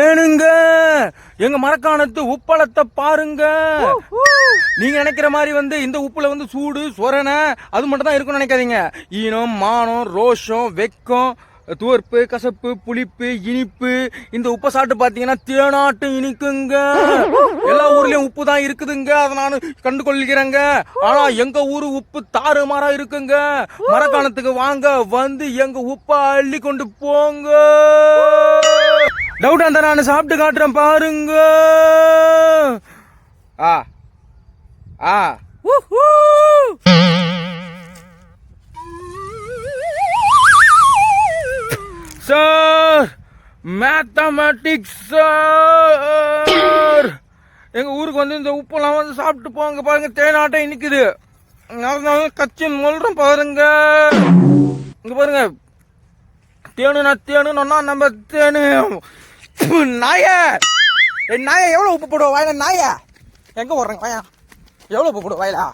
ஏனுங்க? எங்க மரக்காணத்து உப்பளத்தை பாருங்க. நீங்க நினைக்கிற மாதிரி வந்து இந்த உப்புல வந்து சூடு சொரணை அது மட்டும் தான் இருக்கும்னு நினைக்காதீங்க. ஈனம் மானம் ரோஷம் வெக்கம் துவர்ப்பு கசப்பு புளிப்பு இனிப்பு இந்த உப்பை சாப்பிட்டு பாத்தீங்கன்னா தேனாட்டு இனிக்குங்க. எல்லா ஊர்லயும் உப்பு தான் இருக்குதுங்க. அதை நான் கண்டு கொள்கிறேங்க ஆனா எங்க ஊரு உப்பு தாறுமாறா இருக்குங்க. மரக்காணத்துக்கு வாங்க வந்து எங்க உப்பை அள்ளி கொண்டு போங்க. டவுட் அந்த நான் சாப்பிட்டு காட்டுறேன் பாருங்க. ஆ. ஆ. Sir mathematics sir. எங்க ஊருக்கு வந்து இந்த உப்பெல்லாம் வந்து சாப்பிட்டு போங்க பாருங்க தேனாட்டம் இனிக்குது நான் கச்சின் சொல்றேன் பாருங்க. இங்க பாருங்க. தேனுனா தேனுன்னா நம்ம தேனு. நாய. என் நாய எவ்வளோ உப்பு போடுவோம் வாயில நாய. எங்கே போடுறேங்க? வாயா. எவ்வளோ உப்பு போடுவோம் வாயிலா.